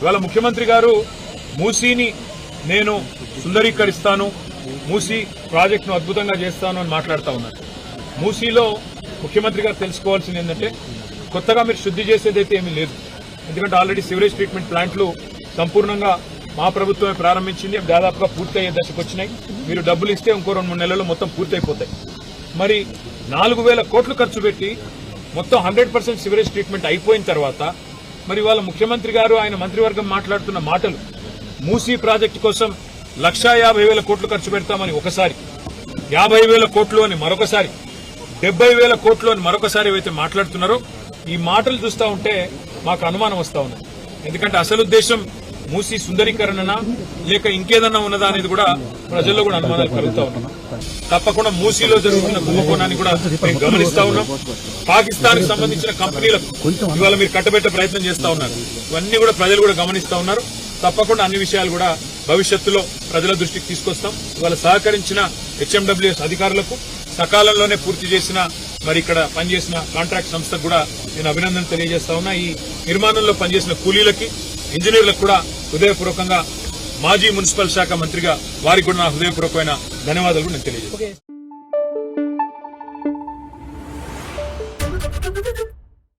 ఇవాళ ముఖ్యమంత్రి గారు మూసీని నేను సుందరీకరిస్తాను మూసీ ప్రాజెక్టును అద్భుతంగా చేస్తాను అని మాట్లాడుతూ ఉన్నారు. మూసీలో ముఖ్యమంత్రి గారు తెలుసుకోవాల్సింది ఏంటంటే కొత్తగా మీరు శుద్ధి చేసేదైతే ఏమీ లేదు. ఎందుకంటే ఆల్రెడీ సివరేజ్ ట్రీట్మెంట్ ప్లాంట్లు సంపూర్ణంగా మా ప్రభుత్వమే ప్రారంభించింది దాదాపుగా పూర్తయ్యే దశకు వచ్చినాయి. మీరు డబ్బులు ఇస్తే ఇంకో రెండు మూడు నెలల్లో మొత్తం పూర్తయిపోతాయి. మరి నాలుగు వేల కోట్లు ఖర్చు పెట్టి మొత్తం హండ్రెడ్ పర్సెంట్ సివరేజ్ ట్రీట్మెంట్ అయిపోయిన తర్వాత మరి వాళ్ళ ముఖ్యమంత్రి గారు ఆయన మంత్రివర్గం మాట్లాడుతున్న మాటలు మూసీ ప్రాజెక్టు కోసం లక్షా యాభై వేల కోట్లు ఖర్చు పెడతామని ఒకసారి యాభై వేల కోట్లు అని మరొకసారి డెబ్బై వేల కోట్లు అని మరొకసారి ఏవైతే మాట్లాడుతున్నారో ఈ మాటలు చూస్తా ఉంటే మాకు అనుమానం వస్తా ఉన్నది. ఎందుకంటే అసలు ఉద్దేశం మూసి సుందరీకరణనా? లేక ఇంకేదన్నా ఉన్నదా అనేది కూడా ప్రజల్లో కూడా అనుమానాలు కలుగుతా ఉన్నాం తప్పకుండా మూసీలో జరుగుతున్న కుంభకోణాన్ని కూడా మేము గమనిస్తా ఉన్నాం. పాకిస్తాన్కి సంబంధించిన కంపెనీలకు ఇవాళ మీరు కట్టబెట్టే ప్రయత్నం చేస్తా ఉన్నారు. ఇవన్నీ కూడా ప్రజలు కూడా గమనిస్తా ఉన్నారు. తప్పకుండా అన్ని విషయాలు కూడా భవిష్యత్తులో ప్రజల దృష్టికి తీసుకొస్తాం. ఇవాళ సహకరించిన హెచ్ఎండబ్ల్యూఎస్ అధికారులకు సకాలంలోనే పూర్తి చేసిన మరి ఇక్కడ పనిచేసిన కాంట్రాక్ట్ సంస్థకు కూడా నేను అభినందన తెలియజేస్తా ఉన్నా. ఈ నిర్మాణంలో పనిచేసిన కూలీలకి ఇంజనీర్లకు కూడా హృదయపూర్వకంగా మాజీ మున్సిపల్ శాఖ మంత్రిగా వారికి కూడా నా హృదయపూర్వకమైన ధన్యవాదాలు నేను తెలియజేస్తాను.